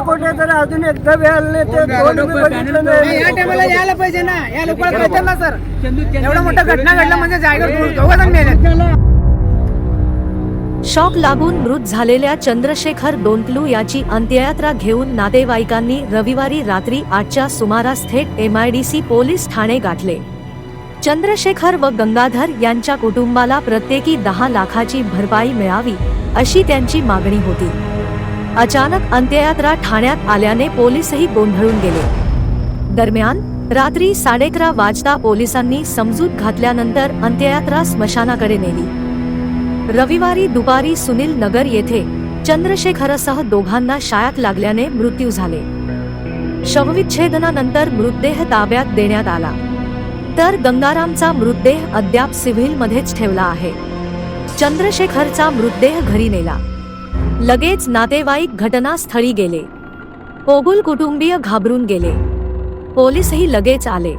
अजून एकदा व्यायला नाही ते दोन बी बघितलं नाही, या नाही टायमाला यायला पाहिजे ना. या लोकांना कळतं ना सर. एवढं मोठं घटना घडलं म्हणजे दोघं मेले शॉक लागून मृत झालेल्या चंद्रशेखर दोंतलू याची अंत्ययात्रा घेऊन नातेवाईकांनी रविवारी रात्री आठच्या सुमारास थेट एमआयडीसी पोलीस ठाणे गाठले. चंद्रशेखर व गंगाधर यांच्या कुटुंबाला प्रत्येकी दहा लाखाची भरपाई मिळावी अशी त्यांची मागणी होती. अचानक अंत्ययात्रा ठाण्यात आल्याने पोलीसही गोंधळून गेले. दरम्यान रात्री साडेअकरा वाजता पोलिसांनी समजूत घातल्यानंतर अंत्ययात्रा स्मशानाकडे नेली. रविवारी दुपारी सुनील नगर येथे चंद्रशेखरसह दोघांना शाळात लागल्याने मृत्यू झाले. शवविच्छेदनानंतर मृतदेह ताब्यात देण्यात आला. तर गंगारामचा मृतदेह अद्याप सिव्हिलमध्येच ठेवला आहे. चंद्रशेखरचा मृतदेह घरी नेला. लगेच नातेवाईक घटनास्थळी गेले. पोगुल कुटुंबीय घाबरून गेले. पोलीसही लगेच आले.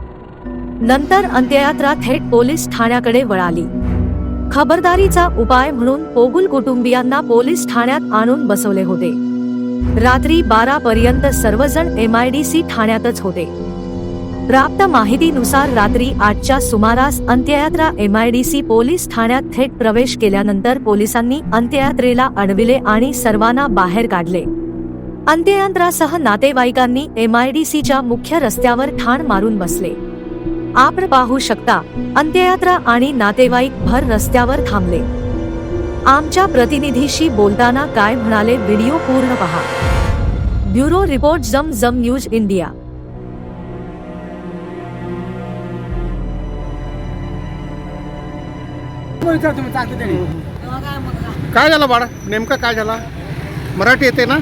नंतर अंत्ययात्रा थेट पोलीस ठाण्याकडे वळाली. खबरदारीचा उपाय म्हणून पोगुल कुटुंबियांना पोलीस ठाण्यात आणून बसवले होते. रात्री बारा पर्यंत सर्वजण एमआयडीसी ठाण्यातच होते. प्राप्त माहितीनुसार रात्री आठच्या सुमारास अंत्ययात्रा एमआयडीसी पोलीस ठाण्यात थेट प्रवेश केल्यानंतर पोलिसांनी अंत्ययात्रेला अडविले आणि सर्वांना बाहेर काढले. अंत्ययात्रासह नातेवाईकांनी एमआयडीसीच्या मुख्य रस्त्यावर ठाण मारून बसले. आपण पाहू शकता अंत्ययात्रा आणि नातेवाईक भर रस्त्यावर थांबले. आमच्या प्रतिनिधीशी बोलताना काय म्हणाले व्हिडिओ पूर्ण पहा. ब्युरो रिपोर्ट जम जम न्यूज इंडिया. विचार तुम्ही चालतं त्याने काय झालं बाळा? नेमका काय झाला? मराठी येते ना?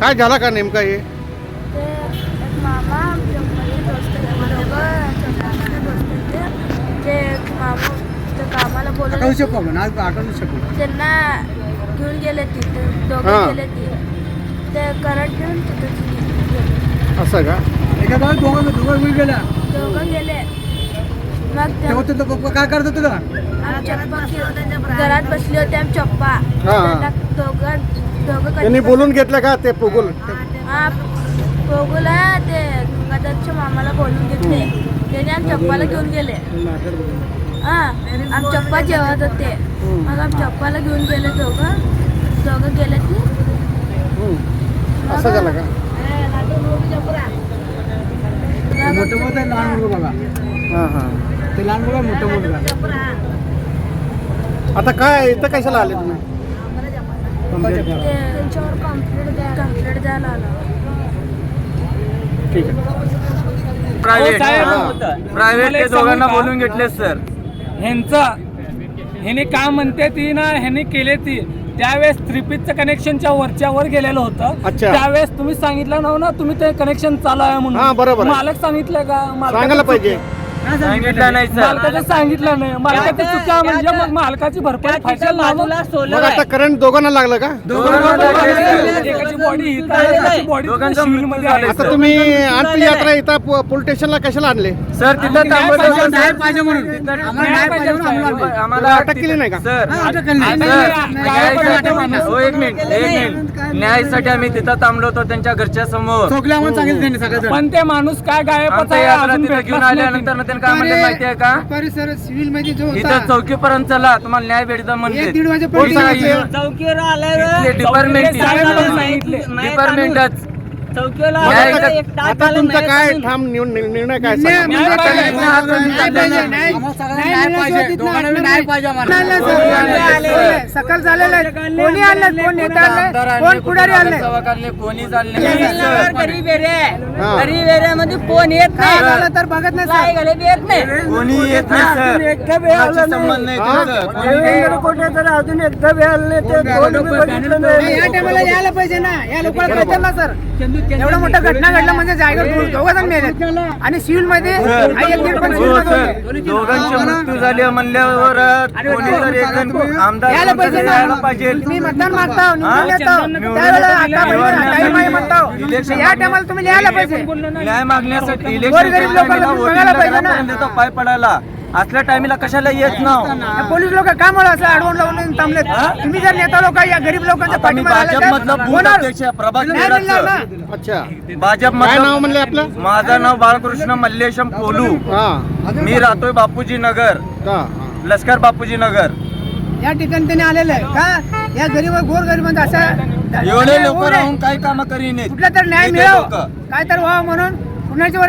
काय झाला का नेमका हे? कामाला आठवू शकतो आपण आज आठवू शकतो त्यांना घेऊन गेले तिथे हा. दोघं गेले ते. ते करंट घेऊन तिथे गेले. असं का? एका गावात दोघं दोघं गेल्या. दोघं गेले. मग ते तेव्हा तुझं पप्पा काय करत होतं का आमच्या पप्पा घरात बसले होते आमचे पप्पा. हा. त्यांना दोघं दोघं त्यांनी कधी- बोलून घेतलं का ते पुगुल? हा ते गंगाधरच्या मामाला बोलून घेतले. त्याने आमच्या पप्पाला घेऊन गेले. हा आमच्या पप्पा जेवत होते. मग आमच्या पप्पाला घेऊन गेले दोघं. दोघं गेले की असं झालं का? मोठं मोठं आहे, लहान मुलगा बघा. हां हां. ते लहान मुलगा मोठं मुलगा आता काय इथं कशाला आले तुम्ही? द्यायला आला. ठीक आहे. प्रायव्हेट हा. प्रायव्हेट ते दोघांना बोलून घेतले सर ह्यांचा ह्याने काय म्हणते ती ना ह्याने केले ती. त्यावेळेस थ्री पीसचं कनेक्शनच्या वरच्या वर गेलेलं होतं. अच्छा. त्यावेळेस तुम्ही सांगितलं नव्हतं ना तुम्ही ते कनेक्शन चालू आहे म्हणून. हा, बरोबर आहे. मालक सांगितलं का? सांगायला पाहिजे. सांगितलं नाही मालकाचं सांगितलं नाही. मालकाची चुका म्हणजे मग मालकाची भरपाई फायदा मग आता करंट दोघांना लागलं का? एकाची बॉडी इथं आहे, एकाची बॉडी दोघांचं सिव्हिल मृत्यू मध्ये आहे. झालाय. आता तुम्ही अंत्ययात्रा इथं पो- पोलीस स्टेशनला कशाला आणले? सर तिथं थांबवलं न्याय. पाहिजे म्हणून. आम्हाला न्याय पाहिजे म्हणून आम्हाला आणलं. आम्हाला अटक केली नाही का? सर अटक नाही, हो, एक मिनिट एक मिनिट. न्यायासाठी आम्ही तिथं थांबलो होतो त्यांच्या घरच्या समोर. चोकले आम्हाला सांगितलं त्यांनी सगळं पण ते माणूस काय गायबच आमच्या आहे यात्रा अजून तिथं घेऊन भेटलाच नाही. आल्यानंतर ना त्यांनी काय म्हणले माहिती आहे का? दुपारी सर सिव्हिलमध्ये जो इथं होता चौकीपर्यंत चला तुम्हाला न्याय भेटतं म्हणले एक दीड सांगितलं? चौकीवर इथले. डिपार्टमेंटच न्याय इथं- आता तुमचा काय ठाम निव- नि- निर्णय काय न्याय सांगा? म्हणजे पाहिजे. काय? न्याय पाहिजे. न्याय- न्याय मिळाल्याशिवाय तिथनं हटणार नाही. नाही, सर. सकाळ झालेलं आहे कोणी आणलं कोण नेता आणलं कोण पुढारी आणलं चौकातले कोणी चालले गरीब एरिया हा. गरीब एरियामध्ये कोण येत काय झालं तर बघत नाही काय सर. गरीब येत नाही कोणी येत नाही सर कोणाचा संबंध नाही हा? तुमचं. कोणी अजून एकदा व्यायला नाही ते दोन बी बघितलं नाही, या नाही टायमाला यायला पाहिजे ना या लोकांना कळतं ना सर एवढं मोठं घटना घडलं म्हणजे जागेवर दोघं जण मेले आणि सिव्हिलमध्ये. दोघांचे मृत्यू झाले म्हणल्यावर कोणी जर एक जण आमदार यायला पाहिजे यायला ना पाहिजे. तुम्ही मतदान मागता निवडून हा? येतो. निवडून त्यावेळेला येतो. आता निवडून काही माही म्हणतो. इलेक्शन या टायमाला तुम्ही लिहायला पाहिजे. न्याय मागण्यासाठी इलेक्शन. पाय पडायला. असल्या टायमीला कशाला येत नाव? या पोलीस लोक का मला असं अडवून लावून थांबलेत? तुम्ही जर नेता लोक या गरीब लोकांच्या पाठीमागे ना. अच्छा. भाजप काय नाव म्हणले आपलं? माझं नाव बाळकृष्ण मल्लेशम पोलू हा. मी राहतोय बापूजी नगर हा. लष्कर बापूजी नगर या ठिकाणी त्यांनी आलेलं आहे. का? या गरीब गोर गरिबांचा असा एवढे लोक राहून काही काम करीन कुठला तर न्याय मिळावं. काय तर व्हावं म्हणून. कुणाच्यावर